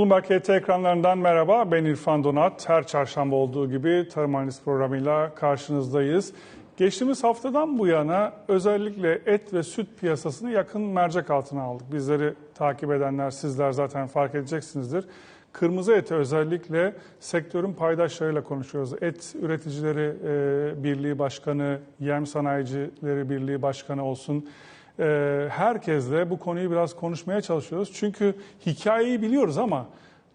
Bloomberg HT ekranlarından merhaba. Ben İrfan Donat. Her çarşamba olduğu gibi Tarım Analiz programıyla karşınızdayız. Geçtiğimiz haftadan bu yana özellikle et ve süt piyasasını yakın mercek altına aldık. Bizleri takip edenler sizler zaten fark edeceksinizdir. Kırmızı ete özellikle sektörün paydaşlarıyla konuşuyoruz. Et Üreticileri e, Birliği Başkanı, Yem Sanayicileri Birliği Başkanı olsun. E, herkesle bu konuyu biraz konuşmaya çalışıyoruz. Çünkü hikayeyi biliyoruz ama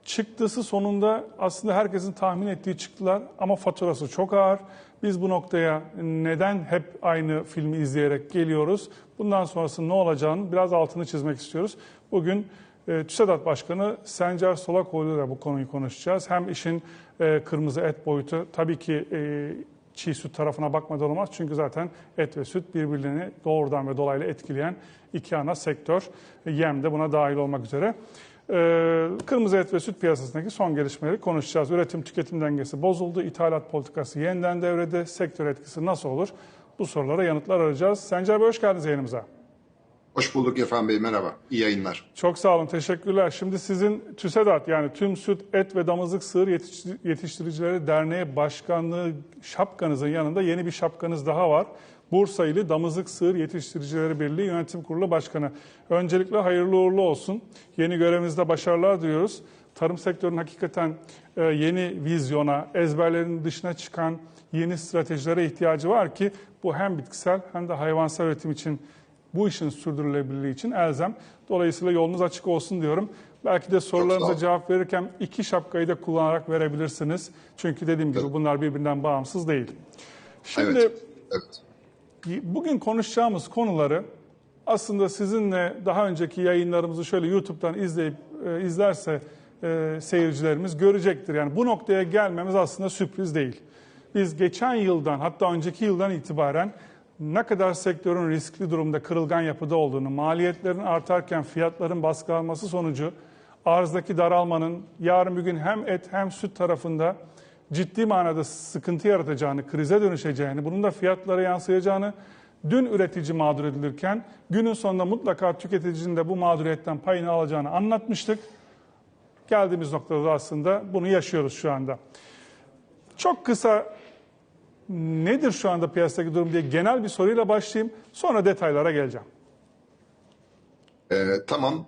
çıktısı sonunda aslında herkesin tahmin ettiği çıktılar ama faturası çok ağır. Biz bu noktaya neden hep aynı filmi izleyerek geliyoruz? Bundan sonrası ne olacağını biraz altını çizmek istiyoruz. Bugün e, TÜSEDAT Başkanı Sencer Solakoğlu ile bu konuyu konuşacağız. Hem işin e, kırmızı et boyutu tabii ki e, çiğ süt tarafına bakmadan olmaz. Çünkü zaten et ve süt birbirlerini doğrudan ve dolaylı etkileyen iki ana sektör. Yem de buna dahil olmak üzere. Ee, Kırmızı et ve süt piyasasındaki son gelişmeleri konuşacağız. Üretim tüketim dengesi bozuldu. İthalat politikası yeniden devrede. Sektör etkisi nasıl olur? Bu sorulara yanıtlar arayacağız. Sencer Bey hoş geldiniz yayınımıza. Hoş bulduk İrfan Bey, merhaba. İyi yayınlar. Çok sağ olun, teşekkürler. Şimdi sizin TÜSEDAT yani Tüm Süt, Et ve Damızlık Sığır Yetiştiricileri Derneği Başkanlığı şapkanızın yanında yeni bir şapkanız daha var. Bursa ili Damızlık Sığır Yetiştiricileri Birliği Yönetim Kurulu Başkanı. Öncelikle hayırlı uğurlu olsun. Yeni görevinizde başarılar diliyoruz. Tarım sektörünün hakikaten e, yeni vizyona, ezberlerin dışına çıkan yeni stratejilere ihtiyacı var ki bu hem bitkisel hem de hayvansal üretim için bu işin sürdürülebilirliği için elzem. Dolayısıyla yolunuz açık olsun diyorum. Belki de sorularınıza cevap verirken iki şapkayı da kullanarak verebilirsiniz. Çünkü dediğim gibi bunlar birbirinden bağımsız değil. Şimdi Evet, evet. bugün konuşacağımız konuları aslında sizinle daha önceki yayınlarımızı şöyle YouTube'dan izleyip e, izlerse e, seyircilerimiz görecektir. Yani bu noktaya gelmemiz aslında sürpriz değil. Biz geçen yıldan hatta önceki yıldan itibaren ne kadar sektörün riskli durumda, kırılgan yapıda olduğunu, maliyetlerin artarken fiyatların baskılanması sonucu arzdaki daralmanın yarın bir gün hem et hem süt tarafında ciddi manada sıkıntı yaratacağını, krize dönüşeceğini, bunun da fiyatlara yansıyacağını, dün üretici mağdur edilirken günün sonunda mutlaka tüketicinin de bu mağduriyetten payını alacağını anlatmıştık. Geldiğimiz noktada da aslında bunu yaşıyoruz şu anda. Çok kısa nedir şu anda piyasadaki durum diye genel bir soruyla başlayayım. Sonra detaylara geleceğim. Ee, tamam.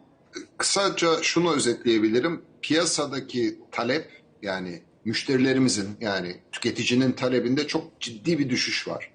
Kısaca şunu özetleyebilirim. Piyasadaki talep yani müşterilerimizin yani tüketicinin talebinde çok ciddi bir düşüş var.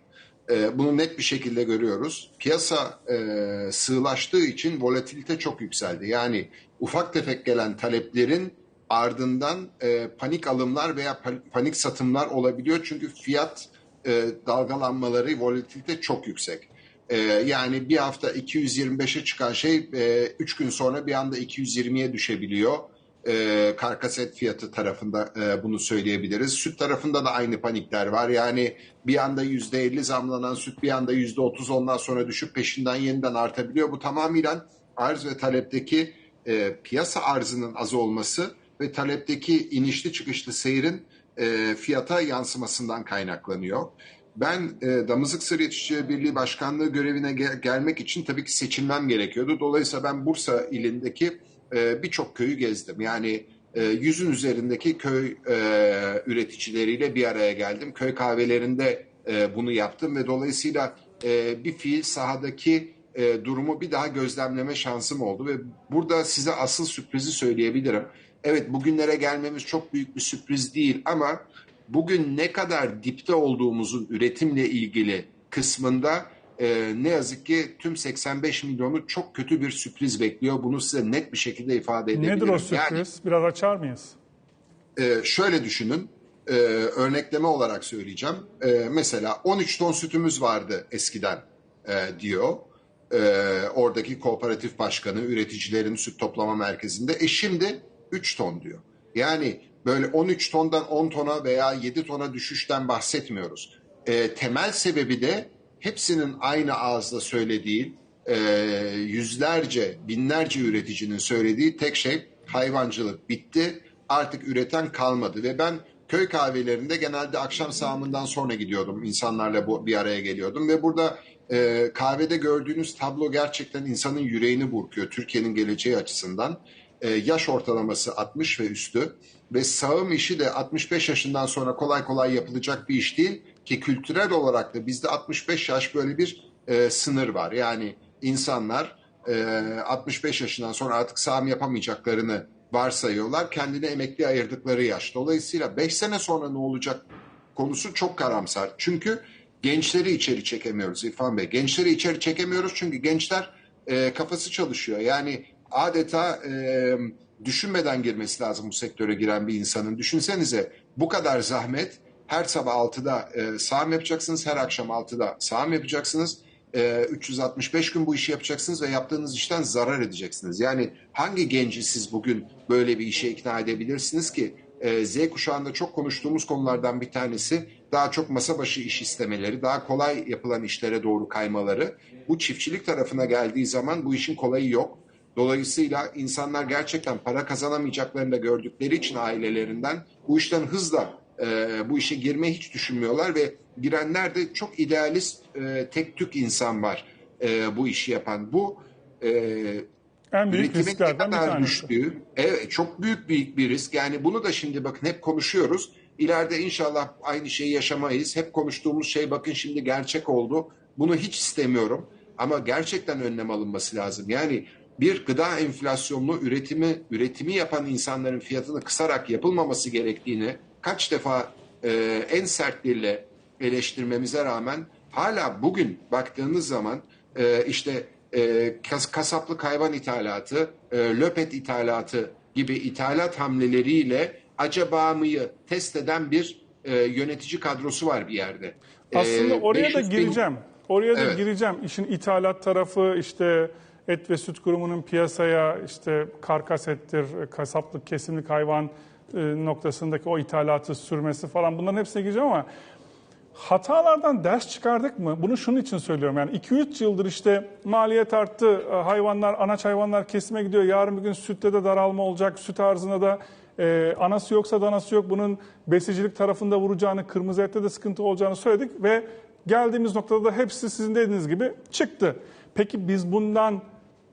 Ee, bunu net bir şekilde görüyoruz. Piyasa e, sığlaştığı için volatilite çok yükseldi. Yani ufak tefek gelen taleplerin ardından e, panik alımlar veya panik satımlar olabiliyor. Çünkü fiyat e, dalgalanmaları, volatilite çok yüksek. E, yani bir hafta 225'e çıkan şey 3 e, gün sonra bir anda 220'ye düşebiliyor. E, karkas fiyatı tarafında e, bunu söyleyebiliriz. Süt tarafında da aynı panikler var. Yani bir anda %50 zamlanan süt bir anda %30 ondan sonra düşüp peşinden yeniden artabiliyor. Bu tamamıyla arz ve talepteki e, piyasa arzının az olması ve talepteki inişli çıkışlı seyrin e, fiyata yansımasından kaynaklanıyor. Ben e, Damızlık Sır Yetiştirici Birliği Başkanlığı görevine gel- gelmek için tabii ki seçilmem gerekiyordu. Dolayısıyla ben Bursa ilindeki e, birçok köyü gezdim. Yani e, yüzün üzerindeki köy e, üreticileriyle bir araya geldim. Köy kahvelerinde e, bunu yaptım ve dolayısıyla e, bir fiil sahadaki e, durumu bir daha gözlemleme şansım oldu ve burada size asıl sürprizi söyleyebilirim. Evet bugünlere gelmemiz çok büyük bir sürpriz değil ama bugün ne kadar dipte olduğumuzun üretimle ilgili kısmında e, ne yazık ki tüm 85 milyonu çok kötü bir sürpriz bekliyor. Bunu size net bir şekilde ifade edebilirim. Nedir o sürpriz? Yani, Biraz açar mıyız? E, şöyle düşünün. E, örnekleme olarak söyleyeceğim. E, mesela 13 ton sütümüz vardı eskiden e, diyor. E, oradaki kooperatif başkanı üreticilerin süt toplama merkezinde. E şimdi 3 ton diyor. Yani böyle 13 tondan 10 tona veya 7 tona düşüşten bahsetmiyoruz. E, temel sebebi de hepsinin aynı ağızda söylediği, e, yüzlerce, binlerce üreticinin söylediği tek şey hayvancılık bitti, artık üreten kalmadı ve ben köy kahvelerinde genelde akşam sağımından sonra gidiyordum. insanlarla bu, bir araya geliyordum ve burada e, kahvede gördüğünüz tablo gerçekten insanın yüreğini burkuyor Türkiye'nin geleceği açısından. E, yaş ortalaması 60 ve üstü ve sağım işi de 65 yaşından sonra kolay kolay yapılacak bir iş değil ki kültürel olarak da bizde 65 yaş böyle bir e, sınır var. Yani insanlar e, 65 yaşından sonra artık sağım yapamayacaklarını varsayıyorlar. Kendine emekli ayırdıkları yaş. Dolayısıyla 5 sene sonra ne olacak konusu çok karamsar. Çünkü gençleri içeri çekemiyoruz İrfan Bey. Gençleri içeri çekemiyoruz çünkü gençler e, kafası çalışıyor. Yani adeta e, düşünmeden girmesi lazım bu sektöre giren bir insanın. Düşünsenize bu kadar zahmet her sabah 6'da e, sağım yapacaksınız, her akşam 6'da sağım yapacaksınız. E, 365 gün bu işi yapacaksınız ve yaptığınız işten zarar edeceksiniz. Yani hangi genci siz bugün böyle bir işe ikna edebilirsiniz ki? E, Z kuşağında çok konuştuğumuz konulardan bir tanesi daha çok masa başı iş istemeleri, daha kolay yapılan işlere doğru kaymaları. Bu çiftçilik tarafına geldiği zaman bu işin kolayı yok. Dolayısıyla insanlar gerçekten para kazanamayacaklarını da gördükleri için ailelerinden bu işten hızla e, bu işe girmeyi hiç düşünmüyorlar ve girenler de çok idealist e, tek tük insan var e, bu işi yapan. Bu e, En büyük risklerden bir kadar tanesi. düştüğü, evet, çok büyük bir, bir risk. Yani bunu da şimdi bakın hep konuşuyoruz. İleride inşallah aynı şeyi yaşamayız. Hep konuştuğumuz şey bakın şimdi gerçek oldu. Bunu hiç istemiyorum. Ama gerçekten önlem alınması lazım. Yani bir gıda enflasyonlu üretimi üretimi yapan insanların fiyatını kısarak yapılmaması gerektiğini kaç defa e, en sert dille eleştirmemize rağmen hala bugün baktığınız zaman e, işte e, kas, kasaplık hayvan ithalatı, e, löpet ithalatı gibi ithalat hamleleriyle acaba mıyı test eden bir e, yönetici kadrosu var bir yerde. Aslında E, oraya da 500 bin- gireceğim. Oraya da Evet. gireceğim. İşin ithalat tarafı işte et ve süt kurumunun piyasaya işte karkas ettir, kasaplık, kesimlik hayvan e, noktasındaki o ithalatı sürmesi falan bunların hepsine gireceğim ama hatalardan ders çıkardık mı? Bunu şunun için söylüyorum. Yani 2-3 yıldır işte maliyet arttı, e, hayvanlar, anaç hayvanlar kesime gidiyor. Yarın bir gün sütte de daralma olacak, süt arzında da e, anası yoksa danası yok. Bunun besicilik tarafında vuracağını, kırmızı ette de sıkıntı olacağını söyledik ve geldiğimiz noktada da hepsi sizin dediğiniz gibi çıktı. Peki biz bundan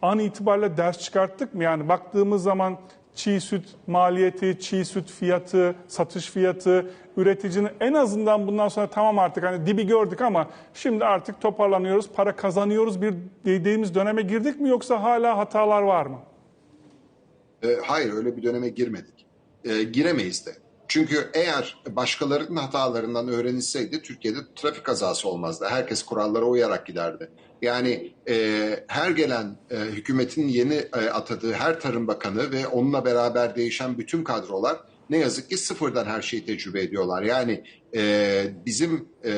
an itibariyle ders çıkarttık mı? Yani baktığımız zaman çiğ süt maliyeti, çiğ süt fiyatı, satış fiyatı, üreticinin en azından bundan sonra tamam artık hani dibi gördük ama şimdi artık toparlanıyoruz, para kazanıyoruz bir dediğimiz döneme girdik mi yoksa hala hatalar var mı? E, hayır öyle bir döneme girmedik. E, giremeyiz de. Çünkü eğer başkalarının hatalarından öğrenilseydi Türkiye'de trafik kazası olmazdı. Herkes kurallara uyarak giderdi. Yani e, her gelen e, hükümetin yeni e, atadığı her tarım bakanı ve onunla beraber değişen bütün kadrolar ne yazık ki sıfırdan her şeyi tecrübe ediyorlar. Yani e, bizim e,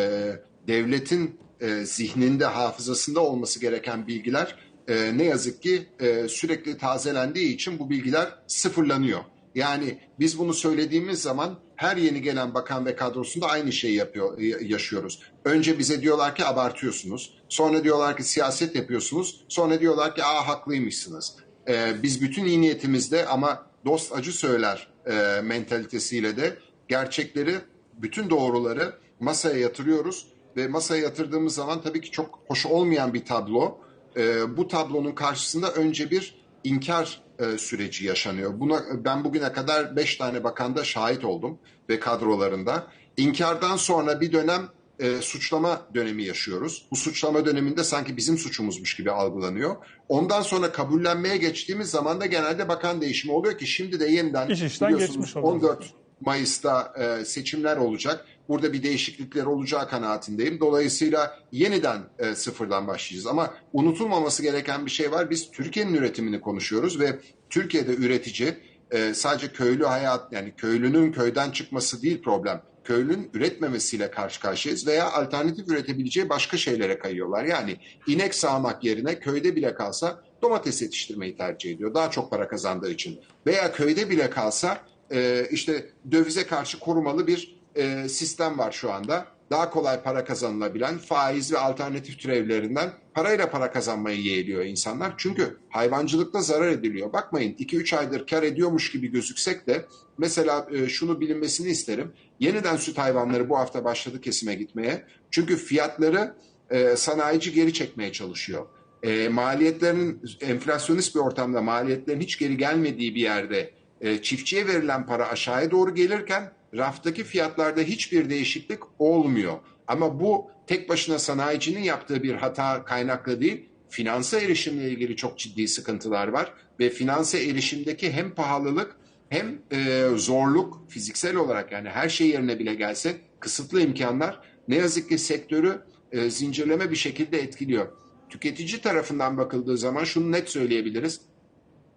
devletin e, zihninde, hafızasında olması gereken bilgiler e, ne yazık ki e, sürekli tazelendiği için bu bilgiler sıfırlanıyor. Yani biz bunu söylediğimiz zaman her yeni gelen bakan ve kadrosunda aynı şeyi yapıyor, yaşıyoruz. Önce bize diyorlar ki abartıyorsunuz. Sonra diyorlar ki siyaset yapıyorsunuz. Sonra diyorlar ki aa haklıymışsınız. Ee, biz bütün iyi niyetimizde ama dost acı söyler e, mentalitesiyle de gerçekleri, bütün doğruları masaya yatırıyoruz. Ve masaya yatırdığımız zaman tabii ki çok hoş olmayan bir tablo. Ee, bu tablonun karşısında önce bir inkar e, süreci yaşanıyor. Buna ben bugüne kadar beş tane bakanda şahit oldum ve kadrolarında. İnkardan sonra bir dönem e, suçlama dönemi yaşıyoruz. Bu suçlama döneminde sanki bizim suçumuzmuş gibi algılanıyor. Ondan sonra kabullenmeye geçtiğimiz zaman da genelde bakan değişimi oluyor ki şimdi de yeniden İş işten biliyorsunuz geçmiş oluyor. 14 Mayıs'ta e, seçimler olacak. Burada bir değişiklikler olacağı kanaatindeyim. Dolayısıyla yeniden e, sıfırdan başlayacağız. Ama unutulmaması gereken bir şey var. Biz Türkiye'nin üretimini konuşuyoruz ve Türkiye'de üretici e, sadece köylü hayat yani köylünün köyden çıkması değil problem. Köylünün üretmemesiyle karşı karşıyayız veya alternatif üretebileceği başka şeylere kayıyorlar. Yani inek sağmak yerine köyde bile kalsa domates yetiştirmeyi tercih ediyor. Daha çok para kazandığı için. Veya köyde bile kalsa e, işte dövize karşı korumalı bir e, sistem var şu anda. Daha kolay para kazanılabilen faiz ve alternatif türevlerinden parayla para kazanmayı yeğliyor insanlar. Çünkü hayvancılıkta zarar ediliyor. Bakmayın 2-3 aydır kar ediyormuş gibi gözüksek de mesela e, şunu bilinmesini isterim. Yeniden süt hayvanları bu hafta başladı kesime gitmeye. Çünkü fiyatları e, sanayici geri çekmeye çalışıyor. e, maliyetlerin enflasyonist bir ortamda maliyetlerin hiç geri gelmediği bir yerde e, çiftçiye verilen para aşağıya doğru gelirken raftaki fiyatlarda hiçbir değişiklik olmuyor. Ama bu tek başına sanayicinin yaptığı bir hata kaynaklı değil, finansa erişimle ilgili çok ciddi sıkıntılar var ve finansa erişimdeki hem pahalılık hem e, zorluk fiziksel olarak yani her şey yerine bile gelse kısıtlı imkanlar ne yazık ki sektörü e, zincirleme bir şekilde etkiliyor. Tüketici tarafından bakıldığı zaman şunu net söyleyebiliriz.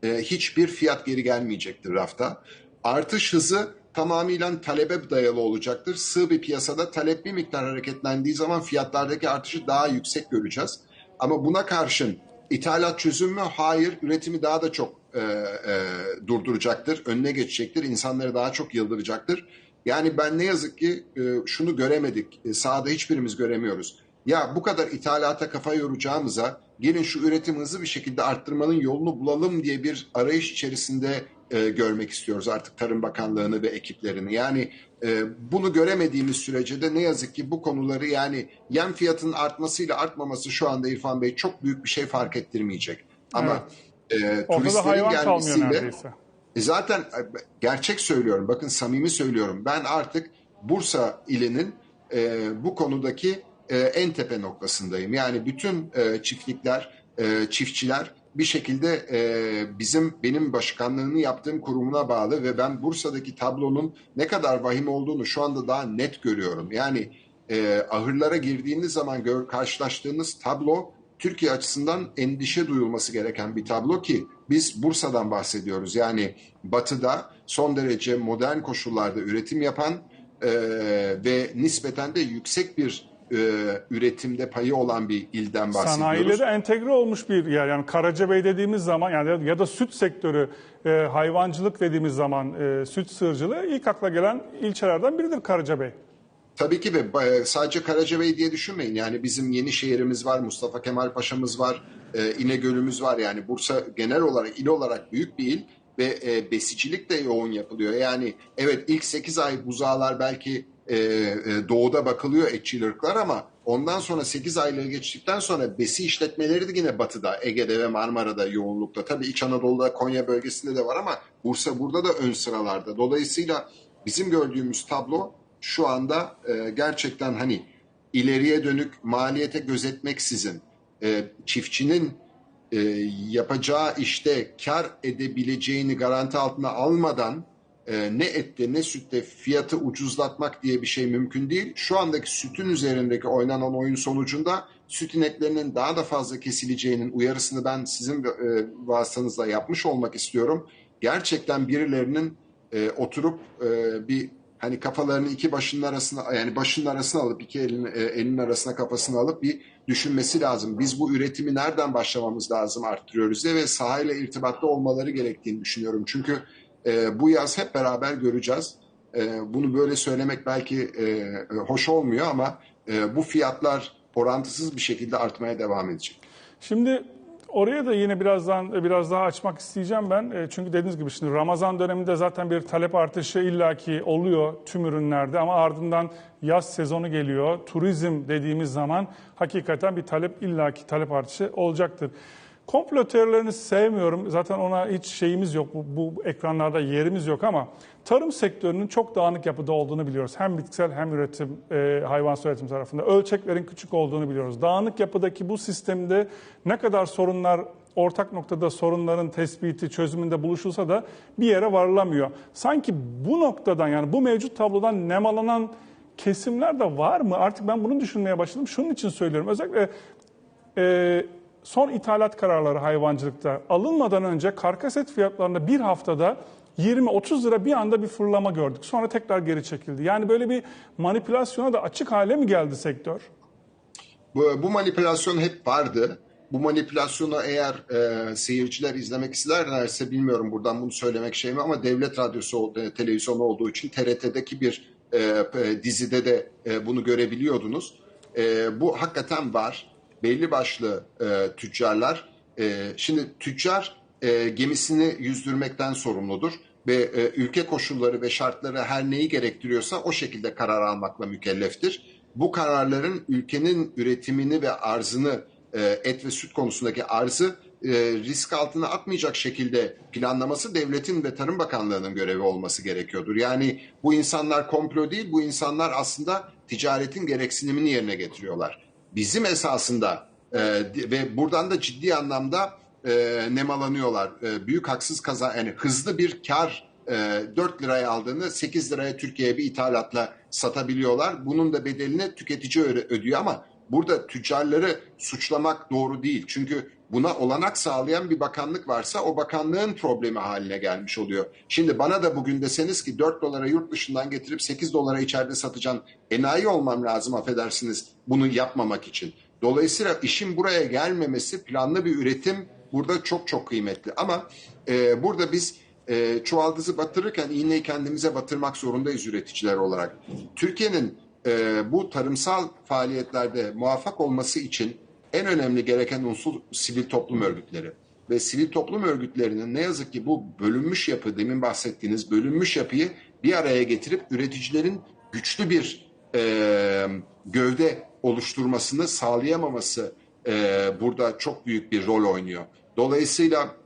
E, hiçbir fiyat geri gelmeyecektir rafta. Artış hızı tamamıyla talebe dayalı olacaktır. Sığ bir piyasada talep bir miktar hareketlendiği zaman fiyatlardaki artışı daha yüksek göreceğiz. Ama buna karşın ithalat çözüm mü? Hayır. Üretimi daha da çok e, e, durduracaktır. Önüne geçecektir. İnsanları daha çok yıldıracaktır. Yani ben ne yazık ki e, şunu göremedik. E, sahada hiçbirimiz göremiyoruz. Ya bu kadar ithalata kafa yoracağımıza gelin şu üretim hızı bir şekilde arttırmanın yolunu bulalım diye bir arayış içerisinde e, görmek istiyoruz artık Tarım Bakanlığı'nı ve ekiplerini. Yani e, bunu göremediğimiz sürece de ne yazık ki bu konuları yani yem fiyatının artmasıyla artmaması şu anda İrfan Bey çok büyük bir şey fark ettirmeyecek. Ama e, Ortada hayvan kalmıyor gelmesiyle e Zaten e, gerçek söylüyorum, bakın samimi söylüyorum. Ben artık Bursa ilinin e, bu konudaki e, en tepe noktasındayım. Yani bütün e, çiftlikler, e, çiftçiler bir şekilde e, bizim benim başkanlığını yaptığım kurumuna bağlı ve ben Bursa'daki tablonun ne kadar vahim olduğunu şu anda daha net görüyorum. Yani e, ahırlara girdiğiniz zaman gör, karşılaştığınız tablo Türkiye açısından endişe duyulması gereken bir tablo ki biz Bursa'dan bahsediyoruz. Yani batıda son derece modern koşullarda üretim yapan e, ve nispeten de yüksek bir e, üretimde payı olan bir ilden bahsediyoruz. Sanayiyle de entegre olmuş bir yer. Yani Karacabey dediğimiz zaman yani ya da süt sektörü, e, hayvancılık dediğimiz zaman e, süt sığırcılığı ilk akla gelen ilçelerden biridir Karacabey. Tabii ki ve e, sadece Karacabey diye düşünmeyin. Yani bizim yeni şehrimiz var, Mustafa Kemal Paşa'mız var, e, İnegöl'ümüz var. Yani Bursa genel olarak il olarak büyük bir il ve e, besicilik de yoğun yapılıyor. Yani evet ilk 8 ay buzağlar belki e, e, doğuda bakılıyor etçil ırklar ama ondan sonra 8 aylığı geçtikten sonra besi işletmeleri de yine batıda, Ege'de ve Marmara'da yoğunlukta. Tabii İç Anadolu'da, Konya bölgesinde de var ama Bursa burada da ön sıralarda. Dolayısıyla bizim gördüğümüz tablo şu anda e, gerçekten hani ileriye dönük maliyete gözetmeksizin e, çiftçinin e, yapacağı işte kar edebileceğini garanti altına almadan e, ne ette ne sütte fiyatı ucuzlatmak diye bir şey mümkün değil. Şu andaki sütün üzerindeki oynanan oyun sonucunda süt ineklerinin daha da fazla kesileceğinin uyarısını ben sizin e, vasıtanızla yapmış olmak istiyorum. Gerçekten birilerinin e, oturup e, bir hani kafalarını iki başının arasına yani başının arasına alıp iki elin, e, elin arasına kafasını alıp bir düşünmesi lazım. Biz bu üretimi nereden başlamamız lazım arttırıyoruz diye ve sahayla irtibatlı olmaları gerektiğini düşünüyorum. Çünkü e, bu yaz hep beraber göreceğiz. E, bunu böyle söylemek belki e, hoş olmuyor ama e, bu fiyatlar orantısız bir şekilde artmaya devam edecek. Şimdi oraya da yine birazdan biraz daha açmak isteyeceğim ben. E, Çünkü dediğiniz gibi şimdi Ramazan döneminde zaten bir talep artışı illaki oluyor tüm ürünlerde ama ardından yaz sezonu geliyor. Turizm dediğimiz zaman hakikaten bir talep illaki talep artışı olacaktır. Komplo teorilerini sevmiyorum. Zaten ona hiç şeyimiz yok. Bu, bu ekranlarda yerimiz yok ama tarım sektörünün çok dağınık yapıda olduğunu biliyoruz. Hem bitkisel hem üretim, e, hayvansal üretim tarafında. Ölçeklerin küçük olduğunu biliyoruz. Dağınık yapıdaki bu sistemde ne kadar sorunlar ortak noktada sorunların tespiti, çözümünde buluşulsa da bir yere varılamıyor. Sanki bu noktadan yani bu mevcut tablodan nemalanan kesimler de var mı? Artık ben bunu düşünmeye başladım. Şunun için söylüyorum. Özellikle e, son ithalat kararları hayvancılıkta alınmadan önce karkas et fiyatlarında bir haftada 20-30 lira bir anda bir fırlama gördük. Sonra tekrar geri çekildi. Yani böyle bir manipülasyona da açık hale mi geldi sektör? Bu, bu manipülasyon hep vardı. Bu manipülasyonu eğer e, seyirciler izlemek isterlerse bilmiyorum buradan bunu söylemek şey mi ama devlet radyosu e, televizyonu olduğu için TRT'deki bir e, dizide de e, bunu görebiliyordunuz. E, bu hakikaten var. Belli başlı e, tüccarlar. E, şimdi tüccar e, gemisini yüzdürmekten sorumludur ve e, ülke koşulları ve şartları her neyi gerektiriyorsa o şekilde karar almakla mükelleftir. Bu kararların ülkenin üretimini ve arzını e, et ve süt konusundaki arzı e, risk altına atmayacak şekilde planlaması devletin ve Tarım Bakanlığı'nın görevi olması gerekiyordur. Yani bu insanlar komplo değil, bu insanlar aslında ticaretin gereksinimini yerine getiriyorlar. Bizim esasında e, ve buradan da ciddi anlamda e, nemalanıyorlar. E, büyük haksız kaza, yani hızlı bir kar e, 4 liraya aldığını 8 liraya Türkiye'ye bir ithalatla satabiliyorlar. Bunun da bedelini tüketici ödüyor ama burada tüccarları suçlamak doğru değil. Çünkü buna olanak sağlayan bir bakanlık varsa o bakanlığın problemi haline gelmiş oluyor. Şimdi bana da bugün deseniz ki 4 dolara yurt dışından getirip 8 dolara içeride satacaksın enayi olmam lazım affedersiniz bunu yapmamak için. Dolayısıyla işin buraya gelmemesi planlı bir üretim burada çok çok kıymetli. Ama e, burada biz e, çuvaldızı batırırken iğneyi kendimize batırmak zorundayız üreticiler olarak. Türkiye'nin e, bu tarımsal faaliyetlerde muvaffak olması için en önemli gereken unsur sivil toplum örgütleri. Ve sivil toplum örgütlerinin ne yazık ki bu bölünmüş yapı, demin bahsettiğiniz bölünmüş yapıyı bir araya getirip üreticilerin güçlü bir e, gövde oluşturmasını sağlayamaması e, burada çok büyük bir rol oynuyor. Dolayısıyla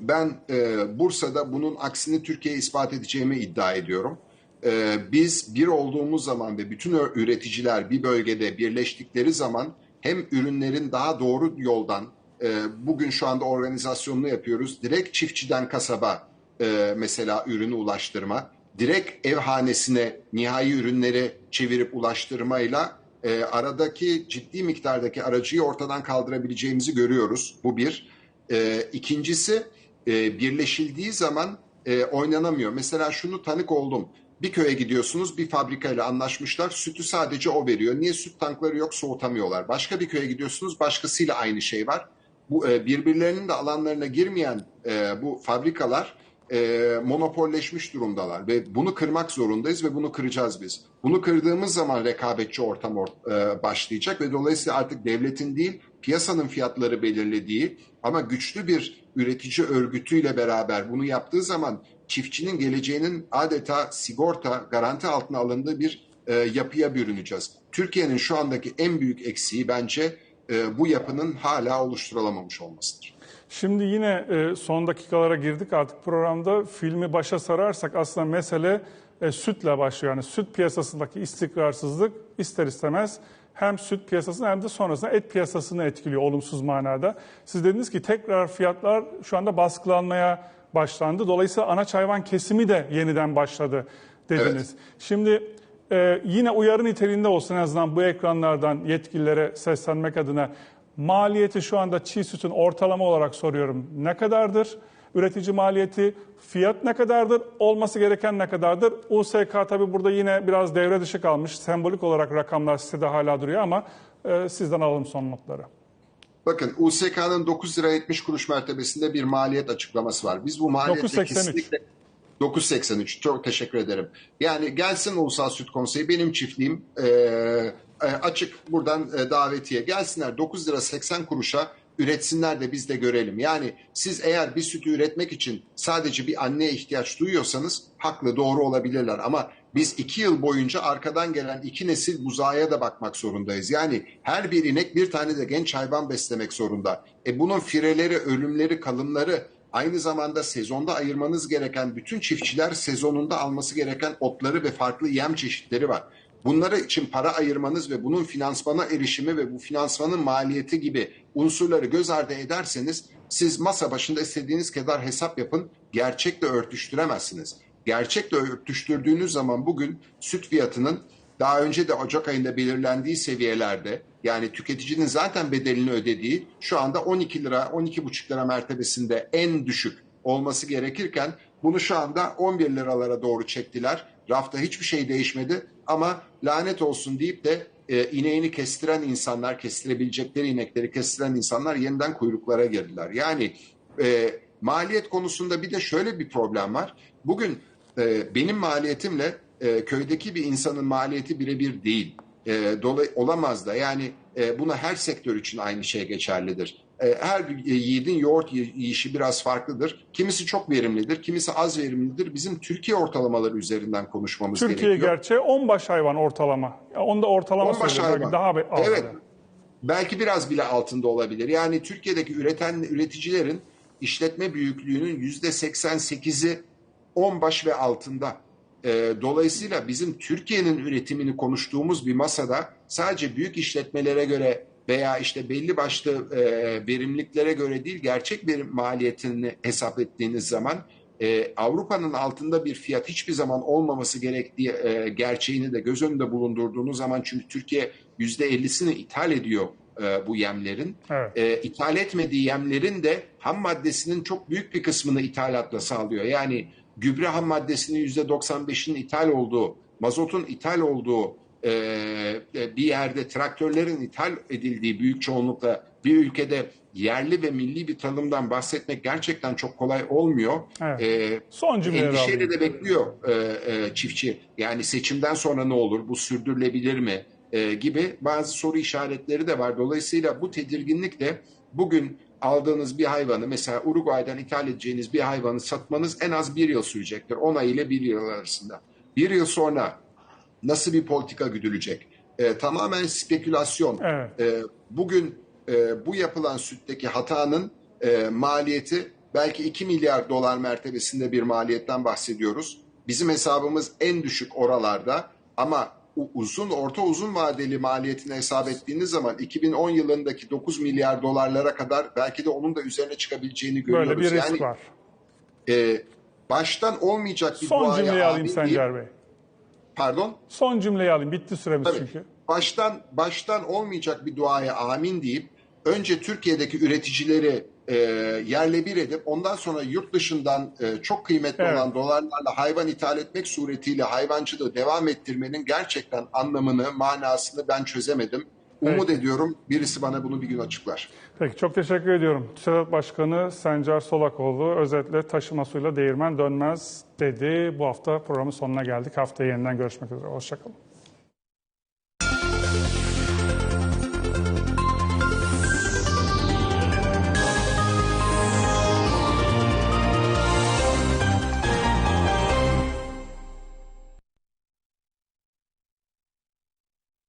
ben e, Bursa'da bunun aksini Türkiye'ye ispat edeceğimi iddia ediyorum. E, biz bir olduğumuz zaman ve bütün üreticiler bir bölgede birleştikleri zaman hem ürünlerin daha doğru yoldan, e, bugün şu anda organizasyonunu yapıyoruz, direkt çiftçiden kasaba e, mesela ürünü ulaştırma, direkt ev hanesine nihai ürünleri çevirip ulaştırmayla e, aradaki ciddi miktardaki aracıyı ortadan kaldırabileceğimizi görüyoruz. Bu bir. E, ikincisi e, birleşildiği zaman e, oynanamıyor. Mesela şunu tanık oldum. Bir köye gidiyorsunuz bir fabrikayla anlaşmışlar sütü sadece o veriyor. Niye süt tankları yok soğutamıyorlar. Başka bir köye gidiyorsunuz başkasıyla aynı şey var. Bu e, birbirlerinin de alanlarına girmeyen e, bu fabrikalar e, monopolleşmiş durumdalar ve bunu kırmak zorundayız ve bunu kıracağız biz. Bunu kırdığımız zaman rekabetçi ortam or- e, başlayacak ve dolayısıyla artık devletin değil piyasanın fiyatları belirlediği ama güçlü bir üretici örgütüyle beraber bunu yaptığı zaman çiftçinin geleceğinin adeta sigorta garanti altına alındığı bir e, yapıya bürüneceğiz. Türkiye'nin şu andaki en büyük eksiği bence e, bu yapının hala oluşturulamamış olmasıdır. Şimdi yine e, son dakikalara girdik artık programda. Filmi başa sararsak aslında mesele e, sütle başlıyor. Yani süt piyasasındaki istikrarsızlık ister istemez hem süt piyasasını hem de sonrasında et piyasasını etkiliyor olumsuz manada. Siz dediniz ki tekrar fiyatlar şu anda baskılanmaya başlandı. Dolayısıyla anaç hayvan kesimi de yeniden başladı dediniz. Şimdi e, yine uyarı niteliğinde olsun en azından bu ekranlardan yetkililere seslenmek adına maliyeti şu anda çiğ sütün ortalama olarak soruyorum. Ne kadardır? Üretici maliyeti, fiyat ne kadardır? Olması gereken ne kadardır? USK tabii burada yine biraz devre dışı kalmış. Sembolik olarak rakamlar sitede hala duruyor ama e, sizden alalım son notları. Bakın USK'nın 9 lira 70 kuruş mertebesinde bir maliyet açıklaması var. Biz bu maliyette 9.83. kesinlikle 9.83 çok teşekkür ederim. Yani gelsin Ulusal Süt Konseyi benim çiftliğim e, açık buradan e, davetiye gelsinler 9 lira 80 kuruşa üretsinler de biz de görelim. Yani siz eğer bir sütü üretmek için sadece bir anneye ihtiyaç duyuyorsanız haklı doğru olabilirler ama biz iki yıl boyunca arkadan gelen iki nesil buzağa da bakmak zorundayız. Yani her bir inek bir tane de genç hayvan beslemek zorunda. E bunun fireleri, ölümleri, kalımları aynı zamanda sezonda ayırmanız gereken bütün çiftçiler sezonunda alması gereken otları ve farklı yem çeşitleri var. Bunlara için para ayırmanız ve bunun finansmana erişimi ve bu finansmanın maliyeti gibi unsurları göz ardı ederseniz siz masa başında istediğiniz kadar hesap yapın gerçekle örtüştüremezsiniz. Gerçekle örtüştürdüğünüz zaman bugün süt fiyatının daha önce de Ocak ayında belirlendiği seviyelerde yani tüketicinin zaten bedelini ödediği şu anda 12 lira 12,5 lira mertebesinde en düşük olması gerekirken bunu şu anda 11 liralara doğru çektiler. Rafta hiçbir şey değişmedi ama lanet olsun deyip de e, ineğini kestiren insanlar, kestirebilecekleri inekleri kestiren insanlar yeniden kuyruklara girdiler. Yani e, maliyet konusunda bir de şöyle bir problem var. Bugün e, benim maliyetimle e, köydeki bir insanın maliyeti birebir değil. E, dolay olamaz da yani e, buna her sektör için aynı şey geçerlidir. E, her bir yiğidin yoğurt yiyişi biraz farklıdır. Kimisi çok verimlidir, kimisi az verimlidir. Bizim Türkiye ortalamaları üzerinden konuşmamız Türkiye gerekiyor. gerçeği 10 baş hayvan ortalama. Onda ortalama 10 baş hayvan. Daha az Evet. belki biraz bile altında olabilir. Yani Türkiye'deki üreten üreticilerin işletme büyüklüğünün yüzde 88'i 10 baş ve altında. Ee, dolayısıyla bizim Türkiye'nin üretimini konuştuğumuz bir masada sadece büyük işletmelere göre veya işte belli başlı e, verimliliklere göre değil gerçek bir maliyetini hesap ettiğiniz zaman e, Avrupa'nın altında bir fiyat hiçbir zaman olmaması gerektiği e, gerçeğini de göz önünde bulundurduğunuz zaman çünkü Türkiye yüzde 50'sini ithal ediyor e, bu yemlerin. Evet. E, ithal etmediği yemlerin de ham maddesinin çok büyük bir kısmını ithalatla sağlıyor. Yani gübre ham maddesinin yüzde 95'inin ithal olduğu, mazotun ithal olduğu e, e, bir yerde traktörlerin ithal edildiği büyük çoğunlukla bir ülkede yerli ve milli bir tanımdan bahsetmek gerçekten çok kolay olmuyor. Evet. E, Son cümleleri endişeyle alayım. de bekliyor e, e, çiftçi. Yani seçimden sonra ne olur? Bu sürdürülebilir mi? E, gibi bazı soru işaretleri de var. Dolayısıyla bu tedirginlikle bugün aldığınız bir hayvanı mesela Uruguay'dan ithal edeceğiniz bir hayvanı satmanız en az bir yıl sürecektir. 10 ay ile bir yıl arasında. Bir yıl sonra nasıl bir politika güdülecek? E, tamamen spekülasyon. Evet. E, bugün e, bu yapılan sütteki hatanın e, maliyeti belki 2 milyar dolar mertebesinde bir maliyetten bahsediyoruz. Bizim hesabımız en düşük oralarda ama uzun orta uzun vadeli maliyetini hesap ettiğiniz zaman 2010 yılındaki 9 milyar dolarlara kadar belki de onun da üzerine çıkabileceğini görüyoruz. Böyle bir risk yani var. e, baştan olmayacak bir Son cümleyi alayım Sencer Bey. Pardon? Son cümleyi alayım. Bitti süremiz Tabii. çünkü. Baştan baştan olmayacak bir duaya amin deyip önce Türkiye'deki üreticileri e, yerle bir edip ondan sonra yurt dışından e, çok kıymetli Evet. olan dolarlarla hayvan ithal etmek suretiyle hayvancılığı devam ettirmenin gerçekten anlamını, manasını ben çözemedim. Umut ediyorum birisi bana bunu bir gün açıklar. Peki çok teşekkür ediyorum. TÜSEDAT Başkanı Sencer Solakoğlu özetle taşıma suyla değirmen dönmez dedi. Bu hafta programın sonuna geldik. Haftaya yeniden görüşmek üzere. Hoşçakalın.